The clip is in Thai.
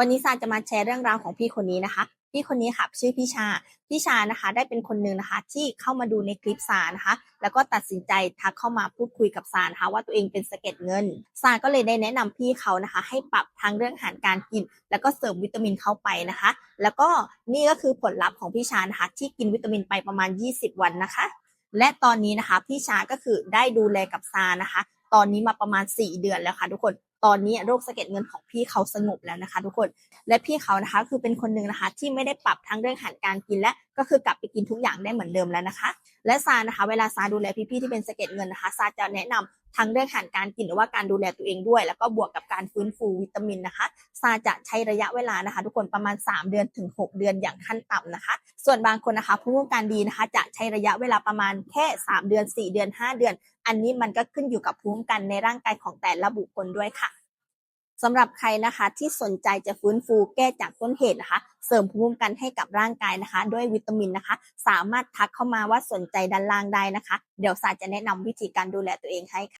วันนี้ซาจะมาแชร์เรื่องราวของพี่คนนี้นะคะ พี่คนนี้ค่ะชื่อพี่ชา พี่ชานะคะได้เป็นคนหนึ่งนะคะ ที่เข้ามาดูในคลิปซานะคะ แล้วก็ตัดสินใจทักเข้ามาพูดคุยกับซานะคะว่าตัวเองเป็นสะเก็ดเงินซาก็เลยได้แนะนำพี่เขานะคะ ให้ปรับทางเรื่องอาหารการกิน แล้วก็เสริมวิตามินเข้าไปนะคะ แล้วก็นี่ก็คือผลลัพธ์ของพี่ชานะคะที่กินวิตามินไปประมาณ 20 วันนะคะ และตอนนี้นะคะพี่ชาก็คือได้ดูแลกับซานะคะ ตอนนี้มาประมาณ 4 เดือนแล้วค่ะทุกคนตอนนี้โรคสะเก็ดเงินของพี่เขาสงบแล้วนะคะ ทุกคนและพี่เขานะคะคือเป็นคนหนึ่งนะคะ ที่ไม่ได้ปรับทั้งเรื่องอาหารการกินและก็คือกลับไปกินทุกอย่างได้เหมือนเดิมแล้วนะคะ และซานะคะ เวลาซาดูแลพี่ๆที่เป็นสะเก็ดเงินนะคะซาจะแนะนำทั้งเรื่องอาหารการกินหรือว่าการดูแลตัวเองด้วย แล้วก็บวกกับการฟื้นฟูวิตามินนะคะซาจะใช้ระยะเวลานะคะ ทุกคนประมาณ 3 เดือนถึง 6 เดือนอย่างขั้นต่ำนะคะ ส่วนบางคนนะคะภูมิคุ้มกันดีนะคะ จะใช้ระยะเวลาประมาณแค่ 3 เดือน 4 เดือน 5 เดือน อันนี้มันก็ขึ้นอยู่กับภูมิคุ้มกันในร่างกายของแต่ละบุคคลด้วยค่ะสำหรับใครนะคะที่สนใจจะฟื้นฟูแก้จากต้นเหตุนะคะ เสริมภูมิคุ้มกันให้กับร่างกายนะคะ ด้วยวิตามินนะคะ สามารถทักเข้ามาว่าสนใจด้านล่างได้นะคะ เดี๋ยวสาจะแนะนำวิธีการดูแลตัวเองให้ค่ะ